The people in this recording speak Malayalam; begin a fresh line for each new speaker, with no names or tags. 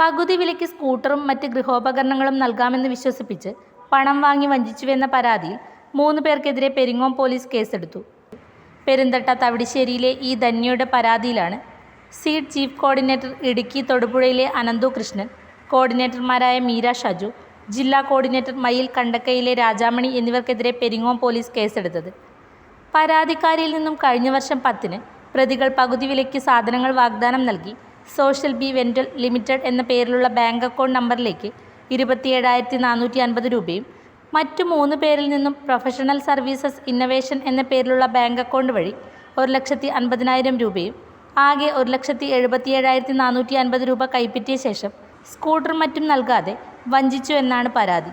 പകുതി വിലയ്ക്ക് സ്കൂട്ടറും മറ്റ് ഗൃഹോപകരണങ്ങളും നൽകാമെന്ന് വിശ്വസിപ്പിച്ച് പണം വാങ്ങി വഞ്ചിച്ചുവെന്ന പരാതിയിൽ മൂന്ന് പേർക്കെതിരെ പെരിങ്ങോം പോലീസ് കേസെടുത്തു. പെരുന്തട്ട തവിടിശ്ശേരിയിലെ ഈ ധന്യയുടെ പരാതിയിലാണ് സീഡ് ചീഫ് കോർഡിനേറ്റർ ഇടുക്കി തൊടുപുഴയിലെ അനന്തു കൃഷ്ണൻ കോർഡിനേറ്റർമാരായ മീര ഷജു ജില്ലാ കോർഡിനേറ്റർ മയിൽ കണ്ടക്കയിലെ രാജാമണി എന്നിവർക്കെതിരെ പെരിങ്ങോം പോലീസ് കേസെടുത്തത്. പരാതിക്കാരിയിൽ നിന്നും കഴിഞ്ഞ വർഷം പത്തിന് പ്രതികൾ പകുതി വിലയ്ക്ക് സാധനങ്ങൾ വാഗ്ദാനം നൽകി സോഷ്യൽ ബി വെൻഡൽ ലിമിറ്റഡ് എന്ന പേരിലുള്ള ബാങ്ക് അക്കൗണ്ട് നമ്പറിലേക്ക് ഇരുപത്തിയേഴായിരത്തി നാനൂറ്റി അൻപത് രൂപയും മറ്റു മൂന്ന് പേരിൽ നിന്നും പ്രൊഫഷണൽ സർവീസസ് ഇന്നവേഷൻ എന്ന പേരിലുള്ള ബാങ്ക് അക്കൗണ്ട് വഴി ഒരു ലക്ഷത്തി അൻപതിനായിരം രൂപയും ആകെ ഒരു ലക്ഷത്തി എഴുപത്തിയേഴായിരത്തി നാനൂറ്റി അൻപത് രൂപ കൈപ്പറ്റിയ ശേഷം സ്കൂട്ടർ മറ്റും നൽകാതെ വഞ്ചിച്ചു എന്നാണ് പരാതി.